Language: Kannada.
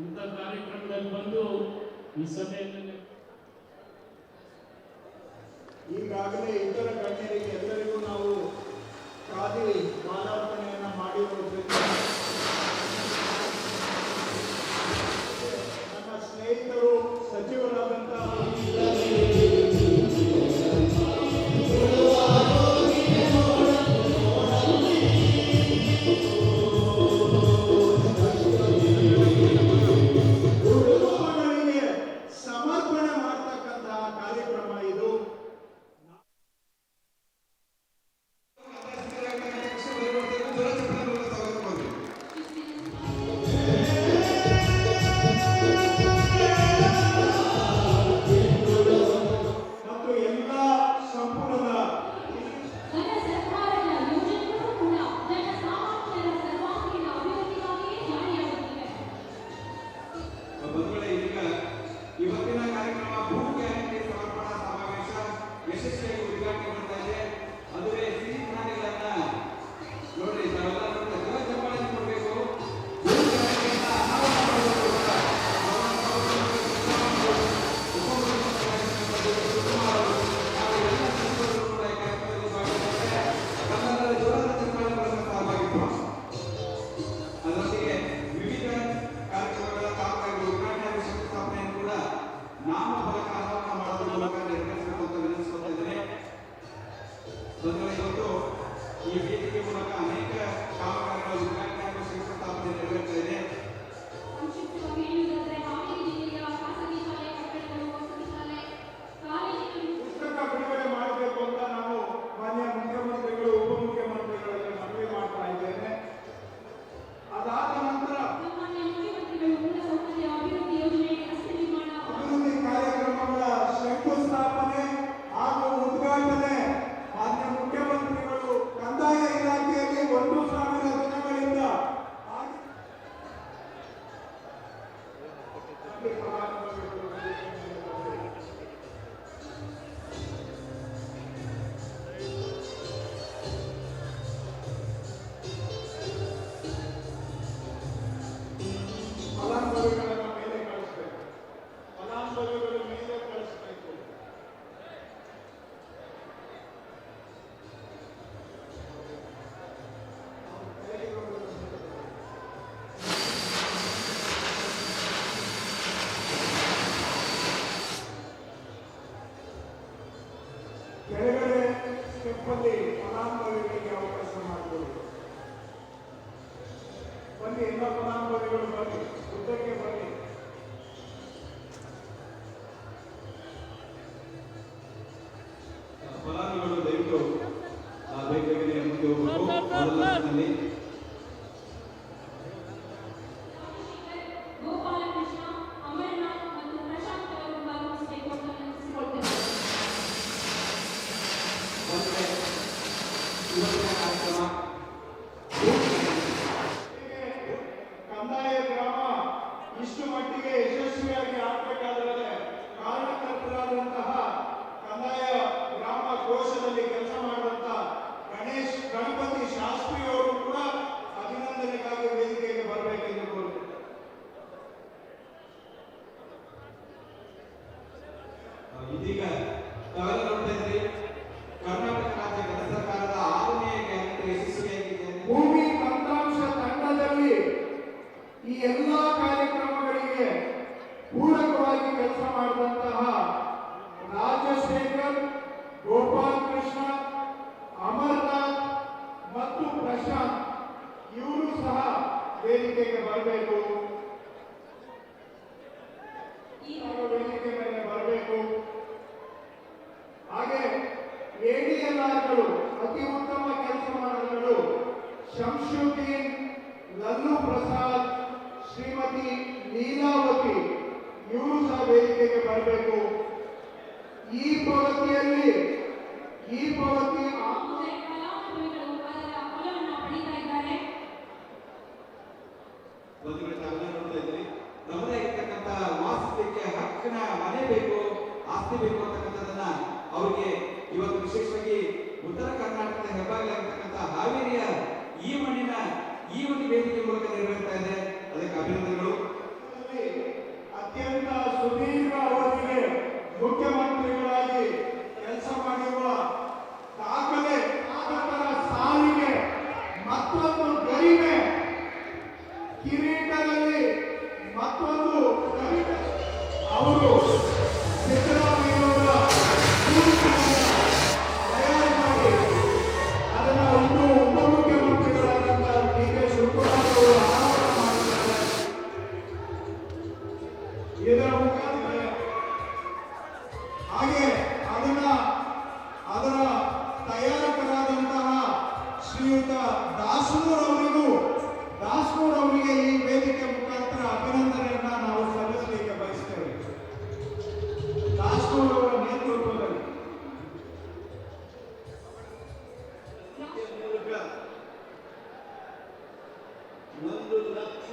ಇಂಥ ಕಾರ್ಯಕ್ರಮದಲ್ಲಿ ಬಂದು ಈ ಸಭೆಯಲ್ಲಿ ಈಗಾಗಲೇ ಇತರ ಗಣ್ಯರಿಗೆ ಎಲ್ಲರಿಗೂ ಜೊತೆಗೆ ಇವತ್ತು ಈ ವೇದಿಕೆ ಮೂಲಕ ಅನೇಕ ಕಾಮಗಾರಿಗಳು ವಿಜ್ಞಾನ ಶಿಕ್ಷಣ ಸ್ಥಾಪನೆ ನೆರವೇರ್ತಾ ಇದೆ ಒಂದೇ ಫಲಾನುಭವಿಗಳಿಗೆ ಅವಕಾಶ ಮಾಡಬಹುದು ಬನ್ನಿ, ಎಲ್ಲ ಫಲಾನುಭವಿಗಳು ಬನ್ನಿ, ಉದ್ದಕ್ಕೆ ಬನ್ನಿ. ಫಲಾನುಭವಿಗಳು ದಯವಿಟ್ಟು ಬೇಗ ಬೇಗನೆ ಮುಂದೆ ಇದೀಗ ಕಾಲ ನೋಡ್ತಾ ಇದ್ರಿ ಶೂಟಿಂಗ್ ಲಲ್ಲು ಪ್ರಸಾದ್ ಶ್ರೀಮತಿ ಲೀಲಾವತಿ ಇವರು ಸಹ ವೇದಿಕೆಗೆ ಬರಬೇಕು. ಈ ಪ್ರಗತಿಯಲ್ಲಿ ಈ ಪ್ರಗತಿ ನಮ್ಮದೇ ಇರ್ತಕ್ಕಂಥ ವಾಸಿಸಲಿಕ್ಕೆ ಹಕ್ಕಿನ ಮನೆ ಬೇಕು, ಆಸ್ತಿ ಬೇಕು ಅಂತಕ್ಕಂಥದ್ದನ್ನ ಅವರಿಗೆ ಇವತ್ತು ವಿಶೇಷವಾಗಿ ಉತ್ತರ ಕರ್ನಾಟಕದ ಹೆಬ್ಬಾಗಿಲಾಗಿರ್ತಕ್ಕಂಥ ಹಾವೇರಿಯ ಈ ಮಣ್ಣಿನ ಈ ಒಂದು ವೇದಿಕೆ ಮೂಲಕ ನೆರವೇರ್ತಾ ಇದೆ ಅದಕ್ಕೆ ಅಭಿನಂದನೆಗಳು. ಅತ್ಯಂತ ಸುದೀರ್ಘ ಅವಧಿಗೆ ಮುಖ್ಯಮಂತ್ರಿಗಳಾಗಿ ಕೆಲಸ ಮಾಡಿರುವ ದಾಖಲೆ ಸಾಧಕರ ಸಾಲಿಗೆ ಮತ್ತೊಂದು ಗರಿಮೆ ಕಿರೀಟದಲ್ಲಿ ಮತ್ತೊಂದು ಅವರು ಚಿತ್ರ ಒಂದು ಲಕ್ಷ